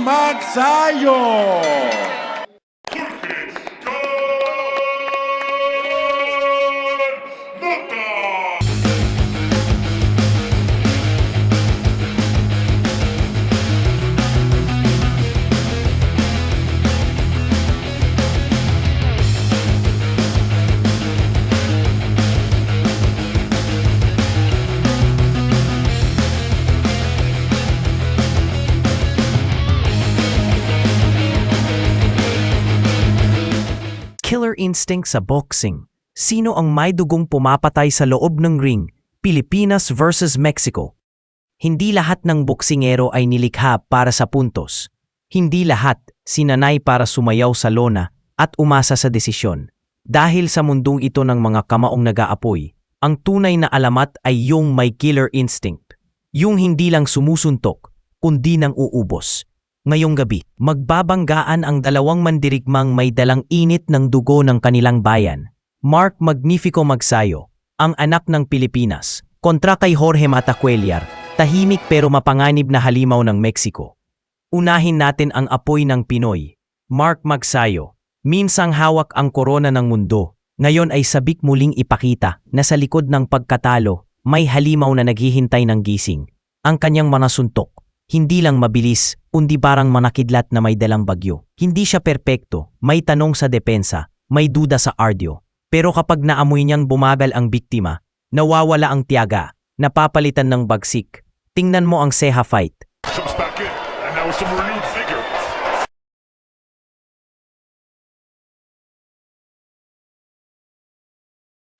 Magsayo! Instinct sa boxing. Sino ang may dugong pumapatay sa loob ng ring? Pilipinas versus Mexico. Hindi lahat ng boksingero ay nilikha para sa puntos. Hindi lahat sinanay para sumayaw sa lona at umasa sa desisyon. Dahil sa mundong ito ng mga kamaong nag-aapoy, ang tunay na alamat ay yung may killer instinct. Yung hindi lang sumusuntok, kundi nang uubos. Ngayong gabi, magbabanggaan ang dalawang mandirigmang may dalang init ng dugo ng kanilang bayan. Mark Magnifico Magsayo, ang anak ng Pilipinas, kontra kay Jorge Matacuellar, tahimik pero mapanganib na halimaw ng Mexico. Unahin natin ang apoy ng Pinoy. Mark Magsayo, minsang hawak ang korona ng mundo, ngayon ay sabik muling ipakita na sa likod ng pagkatalo, may halimaw na naghihintay ng gising. Ang kanyang mga suntok, hindi lang mabilis, kundi parang manakidlat na may dalang bagyo. Hindi siya perpekto, may tanong sa depensa, may duda sa ardio. Pero kapag naamoy niyang bumagal ang biktima, nawawala ang tiyaga, napapalitan ng bagsik. Tingnan mo ang Seha fight. Comes back in, and now with some renewed vigor.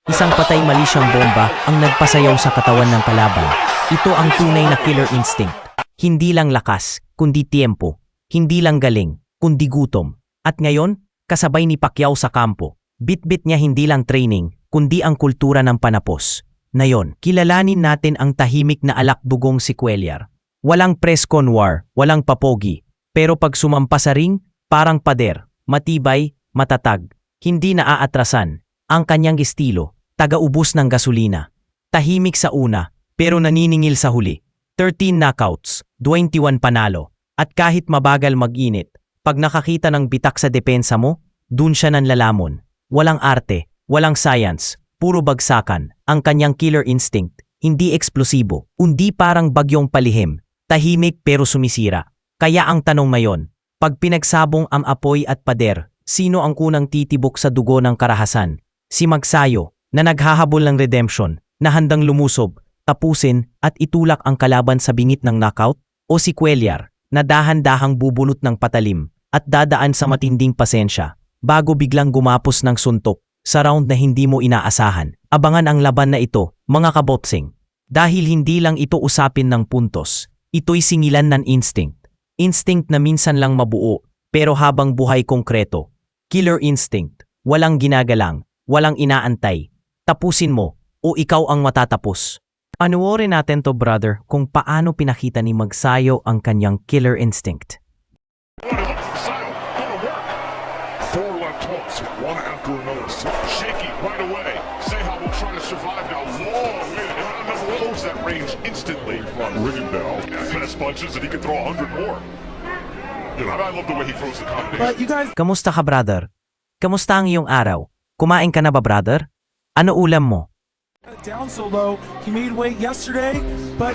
Isang patay mali siyang bomba ang nagpasayaw sa katawan ng kalaban. Ito ang tunay na killer instinct. Hindi lang lakas, kundi tiempo. Hindi lang galing, kundi gutom. At ngayon, kasabay ni Pacquiao sa kampo. Bit-bit niya hindi lang training, kundi ang kultura ng panapos. Ngayon, kilalanin natin ang tahimik na alakdugong si Cuellar. Walang press con war, walang papogi. Pero pag sumampa sa ring, parang pader, matibay, matatag, hindi naaatrasan. Ang kanyang estilo, taga-ubos ng gasolina. Tahimik sa una, pero naniningil sa huli. 13 knockouts, 21 panalo. At kahit mabagal mag-init, pag nakakita ng bitak sa depensa mo, dun siya nanlalamon. Walang arte, walang science, puro bagsakan. Ang kanyang killer instinct, hindi eksplosibo, kundi parang bagyong palihim. Tahimik pero sumisira. Kaya ang tanong ngayon, pag pinagsabong ang apoy at pader, sino ang kunang titibok sa dugo ng karahasan? Si Magsayo, na naghahabol ng redemption, na handang lumusob, tapusin at itulak ang kalaban sa bingit ng knockout? O si Cuellar, na dahan-dahang bubunot ng patalim at dadaan sa matinding pasensya bago biglang gumapos ng suntok sa round na hindi mo inaasahan. Abangan ang laban na ito, mga kabotsing. Dahil hindi lang ito usapin ng puntos, ito'y singilan ng instinct. Instinct na minsan lang mabuo, pero habang buhay konkreto. Killer instinct, walang ginagalang, walang inaantay. Tapusin mo, o ikaw ang matatapos. Panuorin natin to brother kung paano pinakita ni Magsayo ang kanyang killer instinct. Instantly. Ringing bell. Fast punches and he can throw a hundred more. You know, I love the way he throws the combination. But you guys Kamusta ka brother? Kamusta ang iyong araw? Kumain ka na ba brother? Ano ulam mo? Down so low. He made weight yesterday, but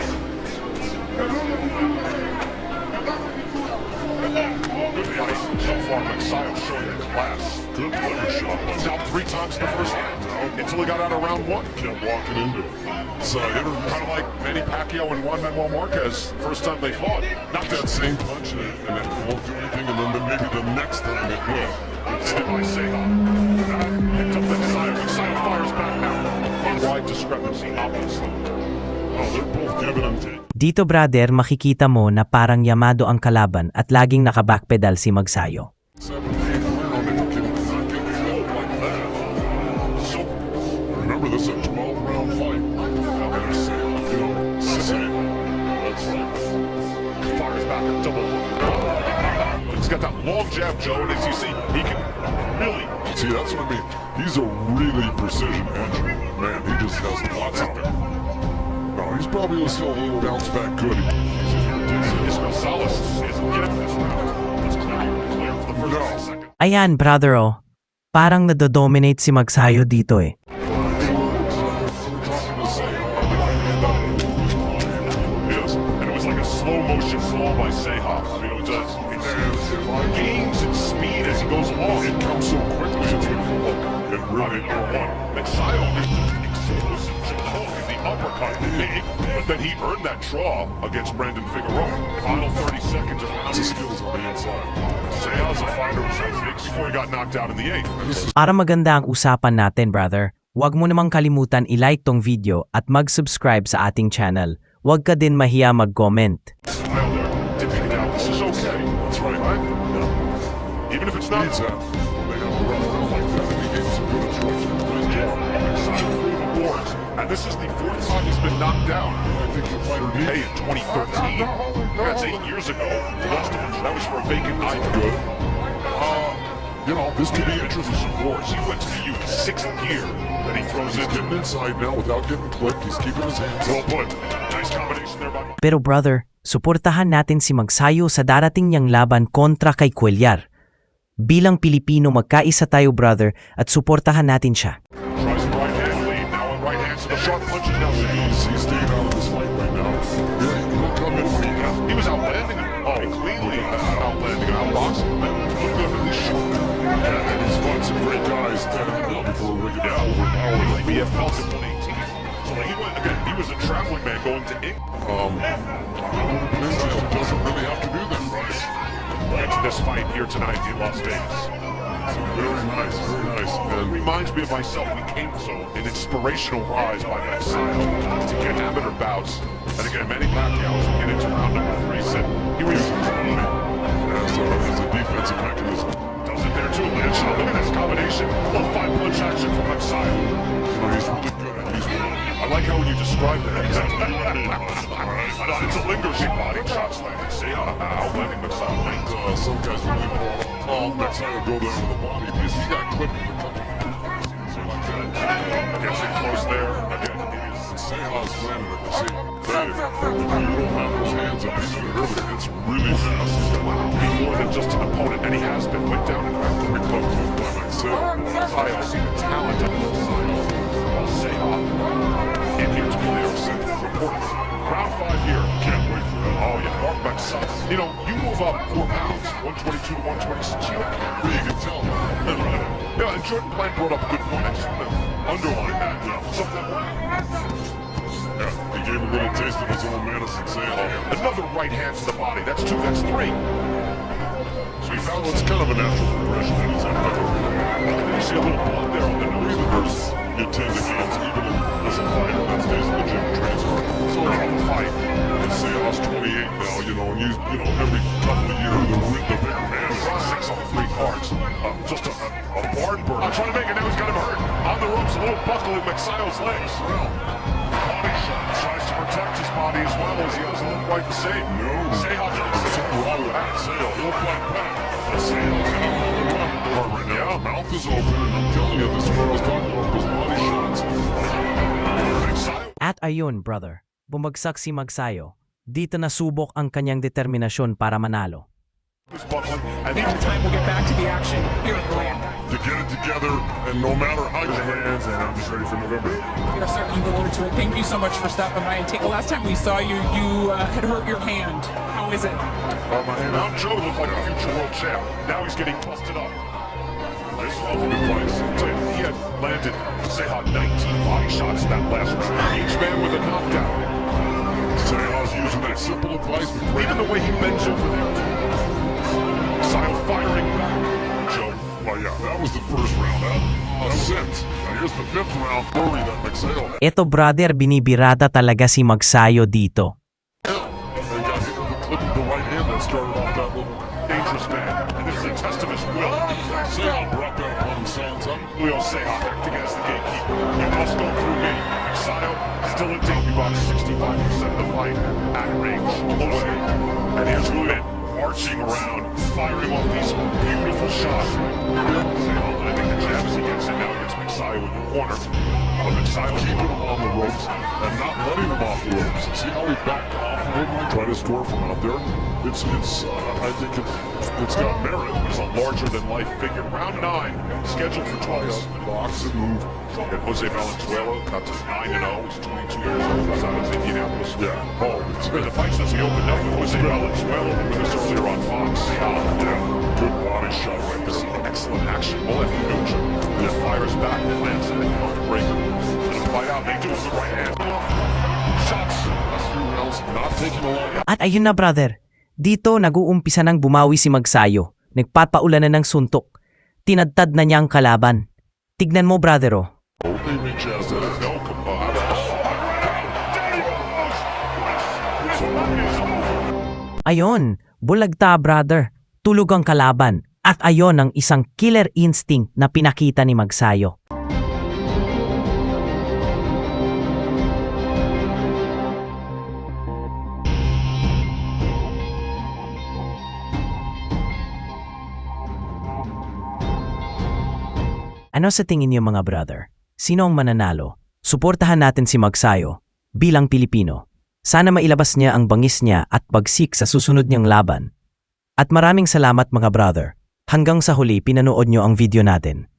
Good fight. So far, Messiah showing the class. Good liver shot. He's out three times in the first round. Until he got out of round one. Kept walking into it. So kind of like Manny Pacquiao and Juan Manuel Marquez. First time they fought. Not that same punch and it, and won't do anything, and then maybe the next time it will. Hit by Seha. Discrepancy, obviously. Oh, they're both giving and taking. Dito brother makikita mo na parang yamado ang kalaban at laging nakabackpedal si Magsayo. Seven, eight, where are they can not get held like that? So, remember this is a 12 round fight. Now they're saying, you know, same. That's right. Fires back a double hook. He's got that long jab, Joe, and as you see, he can really. See, that's what I mean. He's a really precision engine. Man, he just has lots out there. No, he's probably still a little bounce back good. He's in here, is Gonzalez is getting this round. Let's clear, clear for the first second. Ayan, brother oh. Parang nadodominate si Magsayo dito eh. Look. It really number one. Mexio explosive hook in the uppercut, big, but then he earned that draw against Brandon Figueroa. Final 30 seconds of round skills on the inside. Seha's a fighter who shot big before he got knocked out in the eighth. Para maganda ang usapan natin, brother, huwag mo namang kalimutan i-like tong video at mag-subscribe sa ating channel. Huwag ka din mahiya mag-comment. smile there, dipping it down. This is okay. That's right, right? Yeah. Even if it's not. That. And this is the fourth time he's been knocked down. I think the fighter needs. Hey, in 2013. That's eight years ago. Lost him. That was for a vacant eye. Good. Uh, you know, this could be interesting. Some wars. He went to the youth sixth gear. Then he throws in. Getting inside now without getting clipped. He's keeping his hands. Well put. Nice combination there by. Pero brother, suportahan natin si Magsayo sa darating niyang laban kontra kay Cuellar. Bilang Pilipino, magkaisa tayo brother at suportahan natin siya. Right hand, so the sharp punches now. He's, he's staying out of this fight right now. Yeah, he'll come in for you. He was outlanding him. Oh, cleanly outlanding him, outboxing him. Look at this shot. Yeah, and he's fought some great guys standing up before we get overpowered. Like BF Pelt in 2018. So he went again. He was a traveling man going to England. Um, Peninsula doesn't really have to do that, right? Into this fight here tonight in Las Vegas. Very nice, very nice. And reminds me of myself. We came so an inspirational rise by that style to get amateur bouts. And again, Manny Pacquiao we get into round number three said he was as a, as a defensive mechanism. Does it there too, Lynch. Look at this combination. A five punch action from Exile. You know, he's really good at really I like how you describe that, is. It's a lingering body shots landing. See how outlanding Exile lanes. Uh, some guys really call Exile go down to the body because he got clipped with a couple so like that. Gets in close there. Again, it is Seha's landing it. See, Dave, if you don't have those hands up, you said it earlier, it's really fast. Wow. He's more than just an opponent, and he has been went down in that three club to him by Exile. Exile see the talent of Exile. While Seha in here to clear report. Round five here. Can't wait for that. Oh yeah, Maxine. You know, you move up four pounds, 122 to 126. You don't care. You can tell. yeah, and Jordan Plant brought up a good point. I just want to underline that. Yeah. Something. Yeah, he gave a little taste of his own medicine. Say Another right hand to the body. That's two. That's three. So he found what's kind of a natural progression in his effort. You see a little blood there on the. There's you tend to gains even in, as a fighter that you know, and you, you know, every couple of years the, the bigger man is six on three cards. Uh, just a, a, a barn burner. I'm trying to make it now. He's got him hurt. On the ropes, a little buckle in Maxio's legs. Well, body shot. Tries to protect his body as well as he doesn't look quite the same. No. Say how there's something wrong with that. Say look like that. Say he's got a little weapon door right now. His mouth is open, and I'm telling you, this is what I was talking about, those body shots. At ayun, brother, bumagsak si Magsayo. Dito nasubok ang kanyang determinasyon para manalo. time get back to the action here in Orlando. to get it together, and no matter how your hands, and I'm just ready for November. We are certainly forward to it. Thank you so much for stopping by and take. The last time we saw you, you uh, had hurt your hand. How is it? Uh, my hand. Now Joe looked like a future world champ. Now he's getting busted up. This is awful advice. He had landed, Seha, 19 body shots in that last round. Each man with a knockdown. Seha's using that simple advice. Even the way he bends over there. Sile firing back. Joe, well, yeah, that was the first round. That, that was it. Now here's the fifth round. Worry that McSale Eto brother, binibirada talaga si Magsayo dito. They got hit with the clip of the right hand that started off that little dangerous man. And this is a test of his will. Seha brought that upon himself. Leo Seha acting as the gatekeeper. You must go through me. Exile still in tape. About 65% of the fight at range. Away. And here's Lin marching around, firing off these beautiful shots. Seha landing the jabs he gets, now Mixayo in the corner. But Mixayo keeping him on the ropes and not letting him off the ropes. See how he backed off try to score from out there. It's, it's, uh, I think it's, it's got merit. It's a larger than life figure. Round nine, scheduled for twice. Box and move. And Jose Valenzuela, that's 9 and 0. He's 22 years old. He's out of Indianapolis. Yeah. Oh, it's been the fights since he opened up with Jose Valenzuela with us earlier on Fox. Yeah. yeah. Good Back, it, and break. Let him fight out. They do it with the right hand. Shots. Rounds. Not taking a long At ayun na brother, dito nag-uumpisa ng bumawi si Magsayo. Nagpapaulan na ng suntok. Tinadtad na niya ang kalaban. Tignan mo brother oh. They reach out. No. Ayon, bulagta brother. Tulog ang kalaban. At ayon ang isang killer instinct na pinakita ni Magsayo. Ano sa tingin niyo mga brother? Sino ang mananalo? Suportahan natin si Magsayo bilang Pilipino. Sana mailabas niya ang bangis niya at bagsik sa susunod niyang laban. At maraming salamat mga brother. Hanggang sa huli pinanood niyo ang video natin.